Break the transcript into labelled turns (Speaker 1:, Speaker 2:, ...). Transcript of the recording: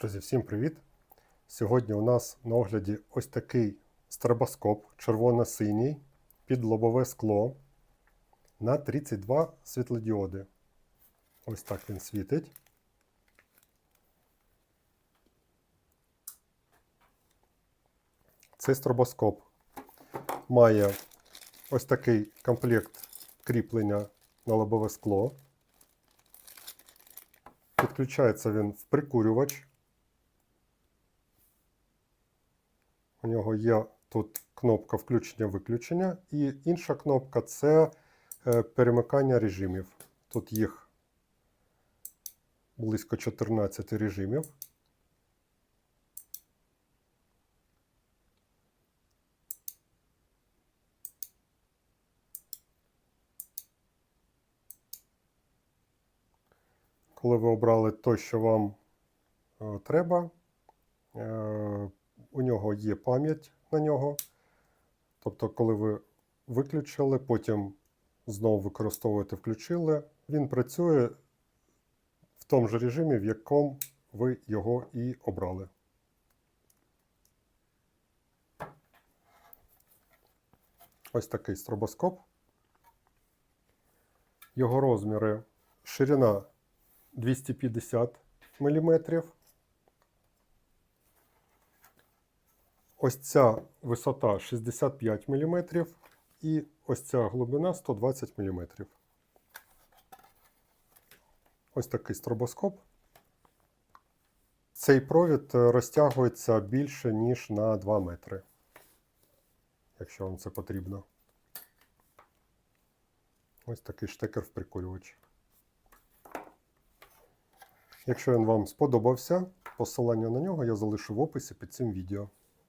Speaker 1: Друзі, всім привіт! Сьогодні у нас на огляді ось такий стробоскоп червоно-синій під лобове скло на 32 світлодіоди. Ось так він світить. Цей стробоскоп має ось такий комплект кріплення на лобове скло. Підключається він в прикурювач. У нього є тут кнопка включення-виключення, і інша кнопка це е, перемикання режимів. Тут їх близько 14 режимів. Коли ви обрали той, що вам е, треба, е, нього є пам'ять на нього. Тобто, коли ви виключили, потім знову використовуєте, включили, він працює в тому ж режимі, в якому ви його і обрали. Ось такий стробоскоп. Його розміри ширина 250 мм. Ось ця висота 65 мм і ось ця глибина 120 мм. Ось такий стробоскоп. Цей провід е, розтягується більше, ніж на 2 метри, якщо вам це потрібно. Ось такий штекер в прикурювач. Якщо він вам сподобався, посилання на нього я залишу в описі під цим відео.